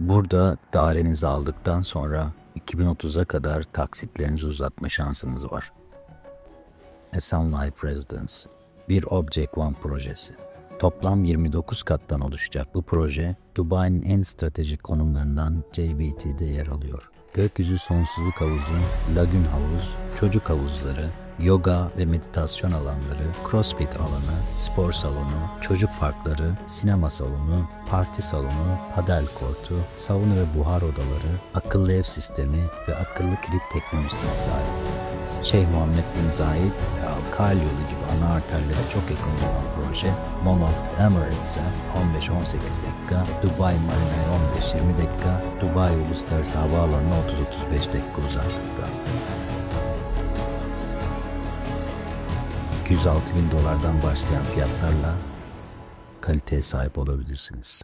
Burada dairenizi aldıktan sonra 2030'a kadar taksitlerinizi uzatma şansınız var. A Sun Life Residence bir Object One projesi. Toplam 29 kattan oluşacak bu proje, Dubai'nin en stratejik konumlarından JBT'de yer alıyor. Gökyüzü sonsuzluk havuzu, lagün havuz, çocuk havuzları, yoga ve meditasyon alanları, crossfit alanı, spor salonu, çocuk parkları, sinema salonu, parti salonu, padel kortu, sauna ve buhar odaları, akıllı ev sistemi ve akıllı kilit teknolojisine sahip. Şeyh Muhammed Bin Zayed ve Al-Kal yolu gibi ana arterlere çok yakın olan proje, Mall of the Emirates'e 15-18 dakika, Dubai Marina'ya 15-20 dakika, Dubai Uluslararası Havaalanı'na 30-35 dakika uzaklıkta. 206 bin dolardan başlayan fiyatlarla kaliteye sahip olabilirsiniz.